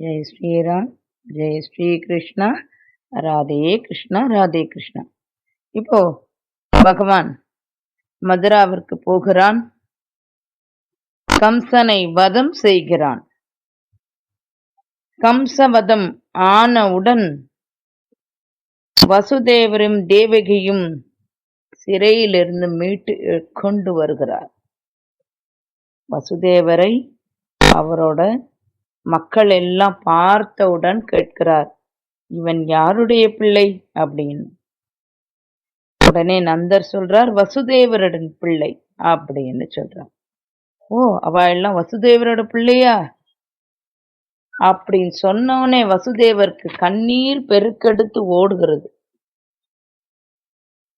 ஜெய் ஸ்ரீராம் ஜெய் ஸ்ரீ கிருஷ்ணா ராதே கிருஷ்ணா ராதே கிருஷ்ணா. இப்போ பகவான் மதுராவிற்கு போகிறான். கம்சனை வதம் செய்கிறான். கம்சவதம் ஆனவுடன் வசுதேவரும் தேவகியும் சிறையிலிருந்து மீட்டு கொண்டு வருகிறார். வசுதேவரை அவரோட மக்கள் எல்லாம் பார்த்தவுடன் கேட்கிறார் இவன் யாருடைய பிள்ளை? அப்படின்னு. உடனே நந்தர் சொல்றார் வசுதேவருடன் பிள்ளை அப்படின்னு சொல்றார். ஓ அவ எல்லாம் வசுதேவரோட பிள்ளையா? அப்படின்னு சொன்னவனே வசுதேவருக்கு கண்ணீர் பெருக்கெடுத்து ஓடுகிறது.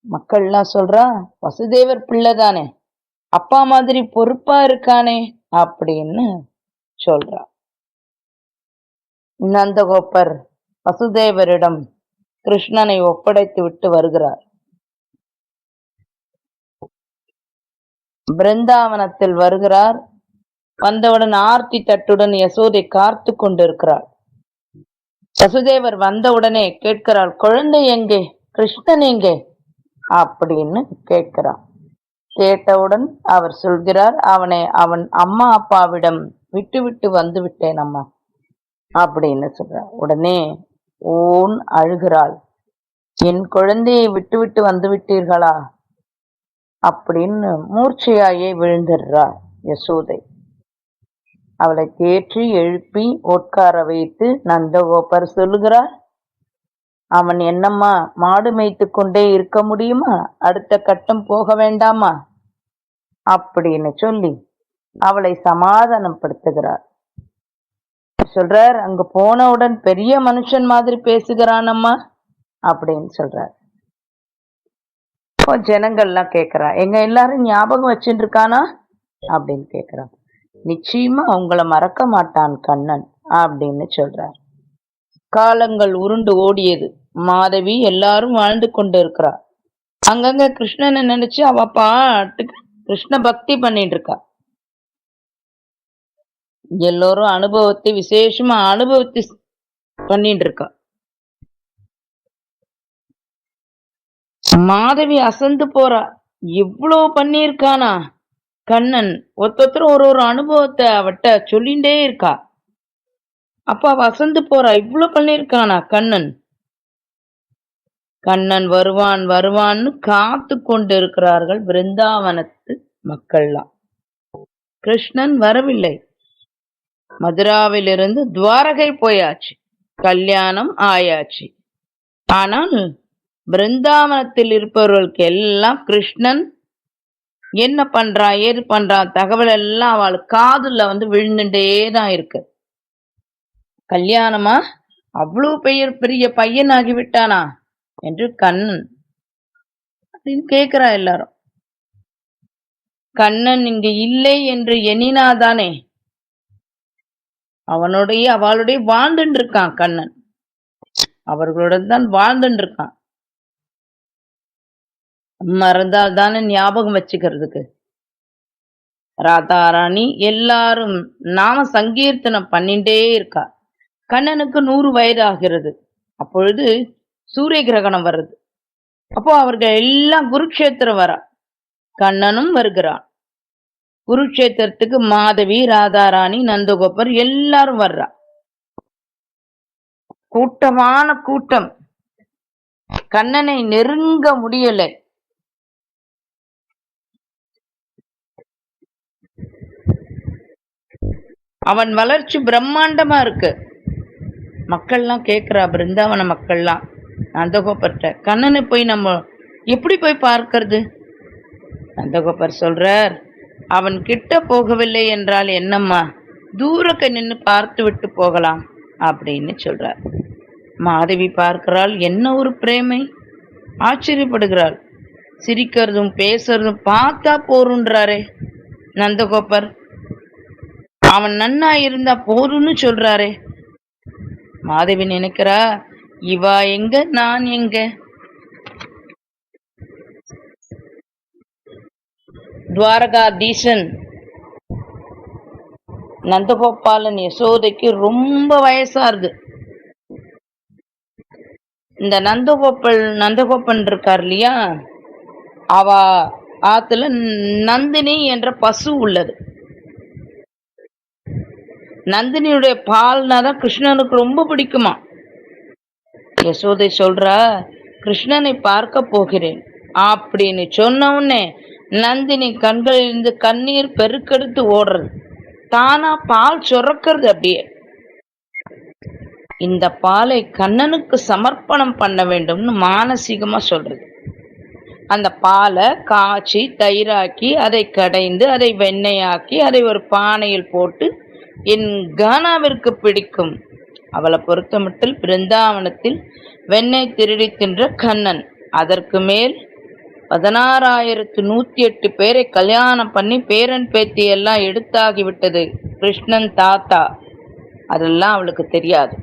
மக்கள்லாம் சொல்றா வசுதேவர் பிள்ளை தானே அப்பா மாதிரி பொறுப்பா இருக்கானே அப்படின்னு சொல்றா. நந்தகோப்பர் வசுதேவரிடம் கிருஷ்ணனை ஒப்படைத்து விட்டு வருகிறார். பிருந்தாவனத்தில் வருகிறார். வந்தவுடன் ஆர்த்தி தட்டுடன் யசோதை காத்து கொண்டிருக்கிறாள் வசுதேவர் வந்தவுடனே கேட்கிறாள் குழந்தை எங்கே? கிருஷ்ணன் எங்கே? அப்படின்னு கேட்கிறான் கேட்டவுடன் அவர் சொல்கிறார் அவனை அவன் அம்மா அப்பாவிடம் விட்டு விட்டு வந்து விட்டேன் அம்மா. அப்படின்னு சொல்கிறார் உடனே ஓன் அழுகிறாள். என் குழந்தையை விட்டு விட்டு வந்து விட்டீர்களா? அப்படின்னு மூர்ச்சையாயே விழுந்துடுறார் யசோதை. அவளை தேற்றி எழுப்பி உட்கார வைத்து நந்தகோபர் சொல்லுகிறார் அவன் என்னம்மா மாடு மேய்த்து கொண்டே இருக்க முடியுமா? அடுத்த கட்டம் போக வேண்டாமா? அப்படின்னு சொல்லி அவளை சமாதானப்படுத்துகிறார். சொல்றார் அங்க போனவுடன் பெரிய மனுஷன் மாதிரி பேசுகிறானம்மா அப்படின்னு சொல்றார். இப்போ ஜனங்கள்லாம் கேக்குறா எங்க எல்லாரும் ஞாபகம் வச்சுட்டு இருக்கானா அப்படின்னு கேக்குறான். நிச்சயமா அவங்கள மறக்க மாட்டான் கண்ணன் அப்படின்னு சொல்றார். காலங்கள் உருண்டு ஓடியது. மாதவி எல்லாரும் வாழ்ந்து கொண்டு இருக்கிறா அங்கங்க கிருஷ்ணனை நினைச்சு அவ பாட்டுக்கு கிருஷ்ண பக்தி பண்ணிட்டு இருக்கா எல்லோரும் அனுபவத்தை விசேஷமா அனுபவத்தை பண்ணிட்டு இருக்கா மாதவி அசந்து போறா. இவ்வளோ பண்ணியிருக்கானா? கண்ணன் ஒருத்தரும் ஒரு ஒரு அனுபவத்தை அவட்ட சொல்லிண்டே இருக்கா. அப்பா வசந்து போறா. இவ்வளவு பண்ணிருக்கானா கண்ணன்? கண்ணன் வருவான் வருவான்னு காத்து கொண்டு இருக்கிறார்கள் பிருந்தாவனத்து மக்கள்லாம். கிருஷ்ணன் வரவில்லை. மதுராவிலிருந்து துவாரகை போயாச்சு. கல்யாணம் ஆயாச்சு. ஆனால் பிருந்தாவனத்தில் இருப்பவர்களுக்கு எல்லாம் கிருஷ்ணன் என்ன பண்றான் ஏது பண்றான் தகவல் எல்லாம் அவள் காதுல வந்து விழுந்துட்டே தான் இருக்கு. கல்யாணமா? அவ்வளவு பெயர் பெரிய பையன் ஆகிவிட்டானா என்று கண்ணன் அப்படின்னு கேக்குறா எல்லாரும். கண்ணன் இங்கு இல்லை என்று எண்ணினாதானே? அவனுடைய அவளுடைய வாழ்ந்துட்டு இருக்கான் கண்ணன். அவர்களுடன் தான் வாழ்ந்துட்டு இருக்கான் மறந்தால் தானே ஞாபகம் வச்சுக்கிறதுக்கு. ராதாராணி எல்லாரும் நாம சங்கீர்த்தனம் பண்ணிட்டே இருக்கா. கண்ணனுக்கு நூறு வயது ஆகிறது அப்பொழுது சூரிய கிரகணம் வருது. அப்போ அவர்கள் எல்லாம் குருக்ஷேத்திரம் வரா. கண்ணனும் வருகிறான். குருக்ஷேத்திரத்துக்கு மாதவி ராதாராணி நந்தகோபர் எல்லாரும் வர்றா. கூட்டமான கூட்டம். கண்ணனை நெருங்க முடியலை. அவன் வளர்ச்சி பிரம்மாண்டமா இருக்கு. மக்கள்லாம் கேட்குறா பிருந்தாவன மக்கள்லாம் நந்தகோபர்கிட்ட. கண்ணனை போய் நம்ம எப்படி போய் பார்க்கறது? நந்தகோபர் சொல்றார் அவன் கிட்ட போகவில்லை என்றால் என்னம்மா? தூரக்க நின்று பார்த்து விட்டு போகலாம் அப்படின்னு சொல்றார். மாதவி பார்க்கிறாள் என்ன ஒரு பிரேமை? ஆச்சரியப்படுகிறாள். சிரிக்கிறதும் பேசுறதும் பார்த்தா போருன்றாரே நந்தகோபர். அவன் நன்னா இருந்தா போதும்னு சொல்றாரே. மாதவி நினைக்கிறா இவா எங்க நான் எங்க? துவாரகாதீசன் நந்தகோபாலன் யசோதைக்கு ரொம்ப வயசாருது இந்த நந்தகோபால் நந்தகோபன் இருக்கார் இல்லையா? அவ ஆத்துல நந்தினி என்ற பசு உள்ளது. நந்தினியுடைய பால்னா தான் கிருஷ்ணனுக்கு ரொம்ப பிடிக்குமா? யசோதை சொல்றா கிருஷ்ணனை பார்க்க போகிறேன். அப்படின்னு சொன்ன உடனே நந்தினி கண்களிலிருந்து கண்ணீர் பெருக்கெடுத்து ஓடுறது. தானா பால் சுரக்கிறது அப்படியே. இந்த பாலை கண்ணனுக்கு சமர்ப்பணம் பண்ண வேண்டும்னு மானசீகமா சொல்றது. அந்த பாலை காய்ச்சி தயிராக்கி அதை கடைந்து அதை வெண்ணெயாக்கி அதை ஒரு பானையில் போட்டு என் கானாவிற்கு பிடிக்கும். அவளை பொறுத்தமட்டில் பிருந்தாவனத்தில் வெண்ணெய் திருடி தின்ற கண்ணன். அதற்கு மேல் பதினாறாயிரத்து நூற்றி எட்டு பேரை கல்யாணம் பண்ணி பேரன் பேத்தி எல்லாம் எடுத்தாகிவிட்டது கிருஷ்ணன் தாத்தா. அதெல்லாம் அவளுக்கு தெரியாது.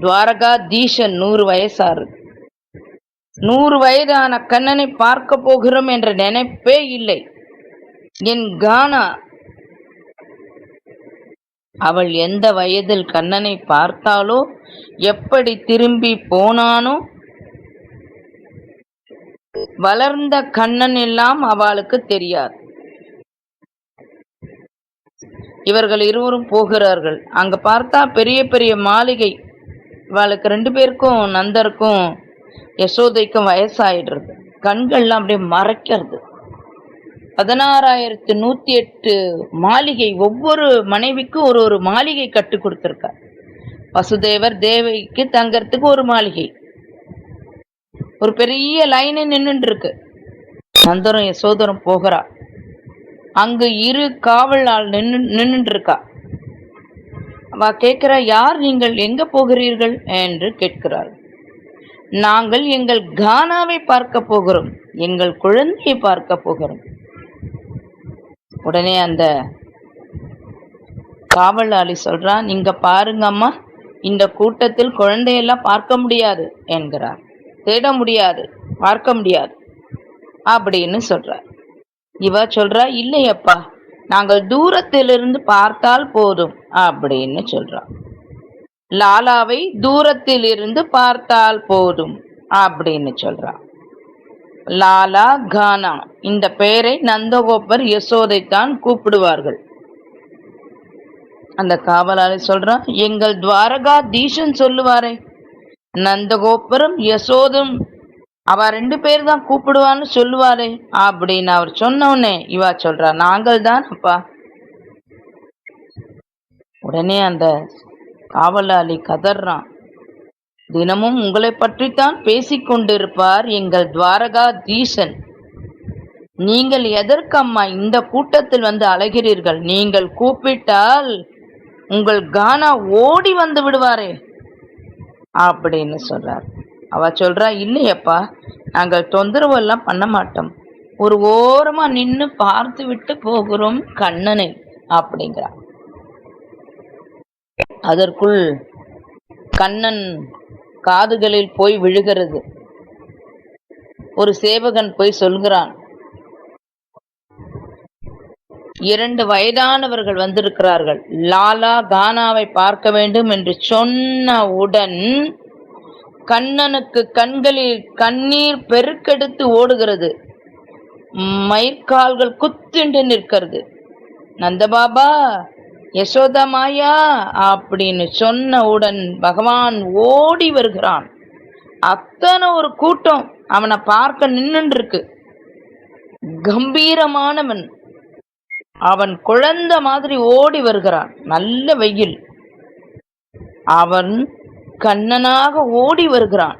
துவாரகா தீஷன் நூறு வயசாரு நூறு வயதான கண்ணனை பார்க்க போகிறோம் என்ற நினைப்பே இல்லை. என் கானா. அவள் எந்த வயதில் கண்ணனை பார்த்தாலோ எப்படி திரும்பி போனானோ வளர்ந்த கண்ணன் எல்லாம் அவளுக்கு தெரியாது. இவர்கள் இருவரும் போகிறார்கள். அங்க பார்த்தா பெரிய பெரிய மாளிகை. இவளுக்கு ரெண்டு பேருக்கும் நந்தருக்கும் யசோதைக்கும் வயசாயிடுறது. கண்கள்லாம் அப்படியே மறைக்கிறது. பதினாறாயிரத்து நூத்தி எட்டு மாளிகை. ஒவ்வொரு மனைவிக்கும் ஒரு ஒரு மாளிகை கட்டு கொடுத்துருக்கார். வசுதேவர் தேவைக்கு தங்கறதுக்கு ஒரு மாளிகை. ஒரு பெரிய லைனே நின்றுட்டு இருக்கு நந்தரும் யசோதரும் போகிறா. அங்கு இரு காவல் ஆள் நின்று நின்றுட்டு இருக்கா அவ கேட்கிறா யார் நீங்கள்? எங்க போகிறீர்கள்? என்று கேட்கிறாள். நாங்கள் எங்கள் கானாவை பார்க்க போகிறோம். எங்கள் குழந்தையை பார்க்க போகிறோம். உடனே அந்த காவலாளி சொல்றான் நீங்க பாருங்கம்மா இந்த கூட்டத்தில் குழந்தையெல்லாம் பார்க்க முடியாது என்கிறார். தேட முடியாது பார்க்க முடியாது அப்படின்னு சொல்றார். இவ சொல்றா இல்லையப்பா நாங்கள் தூரத்திலிருந்து பார்த்தால் போதும் அப்படின்னு சொல்றா. லாலாவை தூரத்தில் இருந்து பார்த்தால் போதும் அப்படின்னு சொல்றா. லாலா கானா இந்த பெயரை நந்தகோபர் யசோதைத்தான் கூப்பிடுவார்கள். அந்த காவலாளி சொல்றான் எங்கள் துவாரகா தீஷன் சொல்லுவாரே நந்தகோபுரம் யசோதும் அவ ரெண்டு பேர் தான் கூப்பிடுவான்னு சொல்லுவாரே அப்படின்னு அவர் சொன்னவுடனே இவா சொல்றா நாங்கள் தான் அப்பா. உடனே அந்த காவலாளி கதறான். தினமும் உங்களை பற்றித்தான் பேசிக் கொண்டிருப்பார் எங்கள் துவாரகா தீசன் நீங்கள் எதற்கம்மா இந்த கூட்டத்தில் வந்து அழைகிறீர்கள் நீங்கள் கூப்பிட்டால் உங்கள் கானா ஓடி வந்து விடுவாரே. அப்படின்னு சொல்கிறார் அவ சொல்றா இல்லையப்பா நாங்கள் தொந்தரவு எல்லாம் பண்ண மாட்டோம். ஒரு ஓரமா நின்னு பார்த்து விட்டு போகிறோம் கண்ணனை அப்படிங்கிறார் அதற்குள் கண்ணன் காதுகளில் போய் விழுகிறது. ஒரு சேவகன் போய் சொல்கிறான் இரண்டு வயதானவர்கள் வந்திருக்கிறார்கள். லாலா கானாவை பார்க்க வேண்டும் என்று சொன்னவுடன் கண்ணனுக்கு கண்களில் கண்ணீர் பெருக்கெடுத்து ஓடுகிறது. மயிர்கால்கள் குத்திண்டு நிற்கிறது. நந்தபாபா யசோதா மாயா அப்படின்னு சொன்னவுடன் பகவான் ஓடி வருகிறான். அத்தனை ஒரு கூட்டம் அவனை பார்க்க நின்றுருக்கு கம்பீரமானவன். அவன் குழந்த மாதிரி ஓடி வருகிறான். நல்ல வெயில். அவன் கண்ணனாக ஓடி வருகிறான்.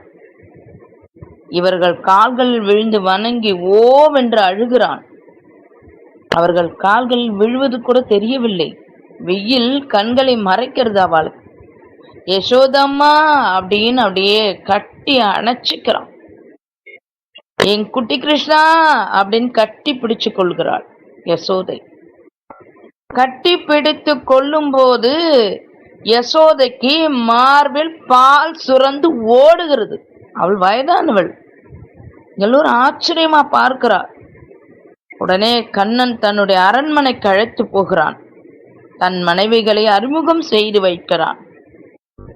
இவர்கள் கால்களில் விழுந்து வணங்கி ஓவென்று அழுகிறான். அவர்கள் கால்களில் விழுவது கூட தெரியவில்லை. வெயில் கண்களை மறைக்கிறது அவளுக்கு யசோதம்மா அப்படின்னு அப்படியே கட்டி அணைச்சிக்கிறான். என் குட்டி கிருஷ்ணா அப்படின்னு கட்டி பிடிச்சு கொள்கிறாள் யசோதை. கட்டி பிடித்து கொள்ளும் போது யசோதைக்கு மார்பில் பால் சுரந்து ஓடுகிறது. அவள் வயதானவள். எல்லோரும் ஆச்சரியமா பார்க்கிறார் உடனே கண்ணன் தன்னுடைய அரண்மனைக்கு அழைத்து போகிறான். தன் மனைவிகளை அறிமுகம் செய்து வைக்கிறான்.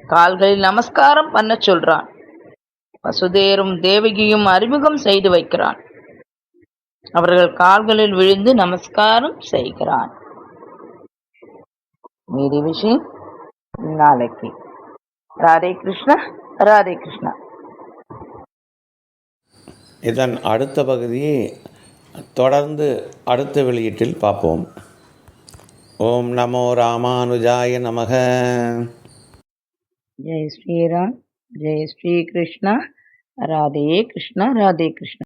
கால்களில் நமஸ்காரம் பண்ண சொல்றான். வசுதேரும் தேவகியும் அறிமுகம் செய்து வைக்கிறான். அவர்கள் கால்களில் விழுந்து நமஸ்காரம் செய்கிறான். மீதி விஷயம் நாளைக்கு. ராதே கிருஷ்ணா ராதே கிருஷ்ணா. இதன் அடுத்த பகுதியை தொடர்ந்து அடுத்த வெளியீட்டில் பார்ப்போம். ஓம் நமோ ராமானுஜாய நமக. ஜெய் ஸ்ரீராம் ஜெய் ஸ்ரீ கிருஷ்ணா ராதே கிருஷ்ணா ராதே கிருஷ்ணா.